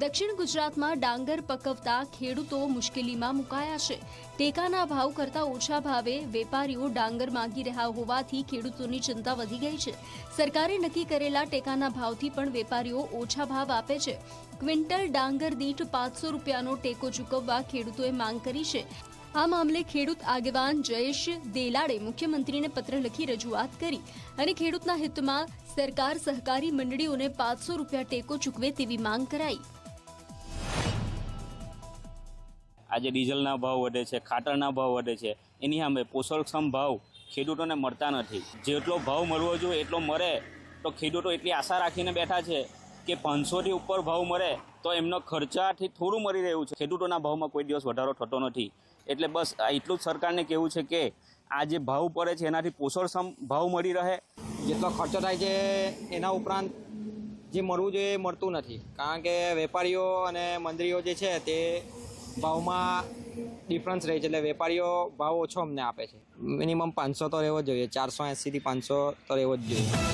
દક્ષિણ ગુજરાતમાં ડાંગર પકવતા ખેડૂતો મુશ્કેલીમાં મુકાયા છે. ટેકાના ભાવ કરતાં ઓછા ભાવે વેપારીઓ ડાંગર માંગી રહ્યા હોવાથી ખેડૂતોની ચિંતા વધી ગઈ છે. સરકારે નક્કી કરેલા ટેકાના ભાવથી પણ વેપારીઓ ઓછા ભાવ આપે છે. ક્વિન્ટલ ડાંગર દીઠ પાંચસો રૂપિયાનો ટેકો ચૂકવવા ખેડૂતોએ માંગ કરી છે. આ મામલે ખેડૂત આગેવાન જયેશ દેલાડે મુખ્યમંત્રીને પત્ર લખી રજૂઆત કરી અને ખેડૂતના હિતમાં સરકાર સહકારી મંડળીઓને પાંચસો રૂપિયા ટેકો ચૂકવે તેવી માંગ કરાઈ. આજે ડીઝલના ભાવ વધે છે, ખાતરના ભાવ વધે છે. એની સામે પોષણક્ષમ ભાવ ખેડૂતોને મળતા નથી. જેટલો ભાવ મળવો જોઈએ, એટલો મળે. તો ખેડૂતો એટલી આશા રાખીને બેઠા છે કે પાંચસોથી ઉપર ભાવ મળે તો એમનો ખર્ચાથી થોડું મળી રહ્યું છે. ખેડૂતોના ભાવમાં કોઈ દિવસ વધારો થતો નથી. એટલે બસ એટલું જ સરકારને કહેવું છે કે આ જે ભાવ પડે છે, એનાથી પોષણક્ષમ ભાવ મળી રહે. જેટલો ખર્ચો થાય છે, એના ઉપરાંત જે મળવું જોઈએ એ મળતું નથી. કારણ કે વેપારીઓ અને મંત્રીઓ જે છે, તે ભાવમાં ડિફરન્સ રહે છે એટલે વેપારીઓ ભાવ ઓછો અમને આપે છે. મિનિમમ પાંચસો તો રહેવો જ જોઈએ. ચારસો એંસીથી પાંચસો તો રહેવો જ જોઈએ.